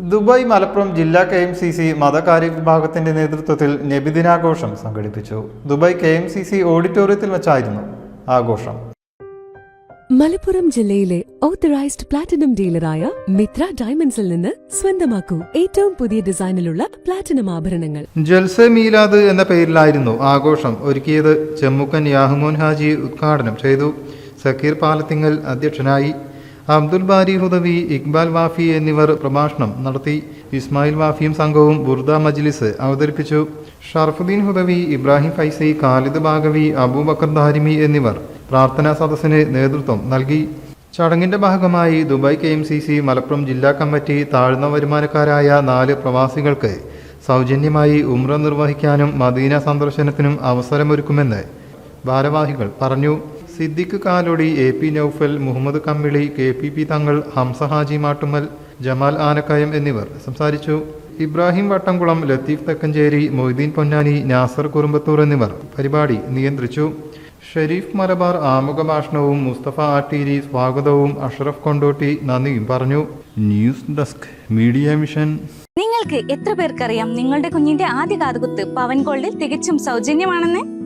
Dubai Malappuram ജില്ലാ K M C C മതകാര്യ വിഭാഗത്തിന്റെ നേതൃത്വത്തിൽ നബിദിനാഘോഷം സംഘടിപ്പിച്ചു. Dubai K M C C ഓഡിറ്റോറിയത്തിൽ വെച്ചായിരുന്നു ആഘോഷം. മലപ്പുറം ജില്ലയിലെ ഓത്തറൈസ്ഡ് പ്ലാറ്റിനം ഡീലറായ മിത്ര ഡയമണ്ട്സിൽ നിന്ന് സ്വന്തമാക്കൂ. ഏറ്റവും പുതിയ ഡിസൈനിലുള്ള പ്ലാറ്റിനം ആഭരണങ്ങൾ. ജൽസെ മീലാദ് എന്ന പേരിലായിരുന്നു ആഘോഷം. ഒരുക്കിയത് ചെമ്മുക്കൻ യാഹ്മോൻ ഹാജി ഉദ്ഘാടനം ചെയ്തു. സക്കീർ പാലത്തിങ്ങൽ അധ്യക്ഷനായി അബ്ദുൽ ബാരി ഹുദവി ഇക്ബാൽ വാഫി എന്നിവർ പ്രഭാഷണം നടത്തി. ഇസ്മായിൽ വാഫിയും സംഘവും ബുർദ മജ്ലിസ് അവതരിപ്പിച്ചു. ഷർഫുദ്ദീൻ ഹുദവി ഇബ്രാഹിം ഫൈസി ഖാലിദ് ബാഗവി അബൂബക്കർ ദാരിമി എന്നിവർ പ്രാർത്ഥനാ സദസ്സിന് നേതൃത്വം നൽകി. ചടങ്ങിന്റെ ഭാഗമായി Dubai K M C C Malappuram ജില്ലാ കമ്മിറ്റി താഴ്ന്ന വരുമാനക്കാരായ നാല് പ്രവാസികൾക്ക് സൗജന്യമായി ഉമ്ര നിർവഹിക്കാനും മദീന സന്ദർശനത്തിനും അവസരമൊരുക്കുമെന്ന് ഭാരവാഹികൾ പറഞ്ഞു. Siddique Kalodi A P Noufal Muhammad Kammili K P P Thangal Hamza Haji Mattummal Jamal Anakkayam എന്നിവർ സംസാരിച്ചു. ഇബ്രാഹിം വട്ടംകുളം ലത്തീഫ് തെക്കഞ്ചേരി മൊയ്തീൻ പൊന്നാനി നാസർ കുറുമ്പത്തൂർ എന്നിവർ പരിപാടി നിയന്ത്രിച്ചു. ഷെരീഫ് മലബാർ ആമുഖ ഭാഷണവും മുസ്തഫ ആട്ടീരി സ്വാഗതവും അഷറഫ് കൊണ്ടോട്ടി നന്ദിയും പറഞ്ഞു. News desk media mission. നിങ്ങൾക്ക് എത്ര പേർക്കറിയാം നിങ്ങളുടെ കുഞ്ഞിന്റെ ആദ്യ കാതുകുത്ത് പവൻ ഗോൾഡിൽ തികച്ചും സൗജന്യമാണെന്ന്?